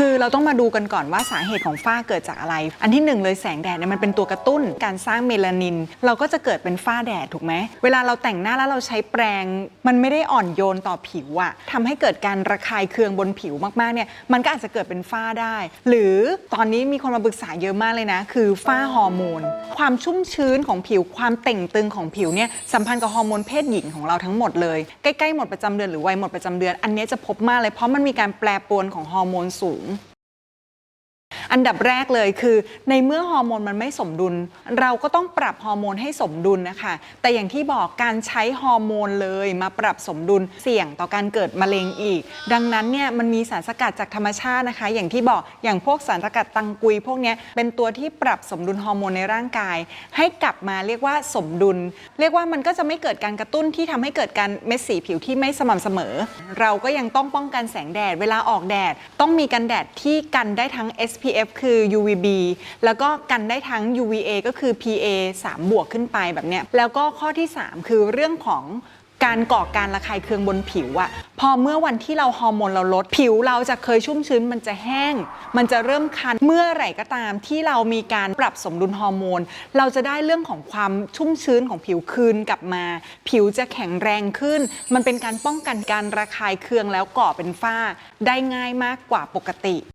คือเราต้องมาดูกันก่อนว่าสาเหตุของฝ้าเกิดจากอะไร อันที่หนึ่งเลยแสงแดดเนี่ยมันเป็นตัวกระตุ้นการสร้างเมลานิน เราก็จะเกิดเป็นฝ้าแดดถูกไหม เวลาเราแต่งหน้าแล้วเราใช้แปรงมันไม่ได้อ่อนโยนต่อผิวอะทำให้เกิดการระคายเคืองบนผิวมากๆเนี่ยมันก็อาจจะเกิดเป็นฝ้าได้ หรือตอนนี้มีคนมาปรึกษาเยอะมากเลยนะ คือฝ้าฮอร์โมน ความชุ่มชื้นของผิวความเต่งตึงของผิวเนี่ยสัมพันธ์กับฮอร์โมนเพศหญิงของเราทั้งหมดเลยใกล้ๆหมดประจำเดือนหรือวัยหมดประจำเดือน อันนี้จะพบมากเลยเพราะมันมีการแปรปรวนของฮอร์โมนสูง อันดับแรกเลยคือ ในเมื่อฮอร์โมนมันไม่สมดุล เราก็ต้องปรับฮอร์โมนให้สมดุลนะคะ แต่อย่างที่บอกการใช้ฮอร์โมนเลยมาปรับสมดุลเสี่ยงต่อการเกิดมะเร็งอีก ดังนั้นเนี่ยมันมีสารสกัดจากธรรมชาตินะคะ อย่างที่บอกอย่างพวกสารสกัดตังกุย พวกนี้เป็นตัวที่ปรับสมดุลฮอร์โมนในร่างกาย ให้กลับมาเรียกว่าสมดุล เรียกว่ามันก็จะไม่เกิดการกระตุ้นที่ทำให้เกิดการเม็ดสีผิวที่ไม่สม่ำเสมอ เราก็ยังต้องป้องกันแสงแดดเวลาออกแดด ต้องมีกันแดดที่กันได้ทั้ง S P SPF คือ UVB แล้วก็กันได้ทั้ง UVA ก็คือ PA 3 บวกขึ้นไปแบบเนี้ยแล้วก็ข้อที่ 3 คือเรื่องของการก่อการระคายเคืองบนผิวอะพอเมื่อวันที่เราฮอร์โมนเราลดผิวเราจะเคยชุ่มชื้นมันจะแห้ง มันจะเริ่มคันเมื่อไหร่ก็ตามที่เรามีการปรับสมดุลฮอร์โมน เราจะได้เรื่องของความชุ่มชื้นของผิวคืนกลับมา ผิวจะแข็งแรงขึ้น มันเป็นการป้องกันการระคายเคืองแล้วก่อเป็นฝ้า ได้ง่ายมากกว่าปกติ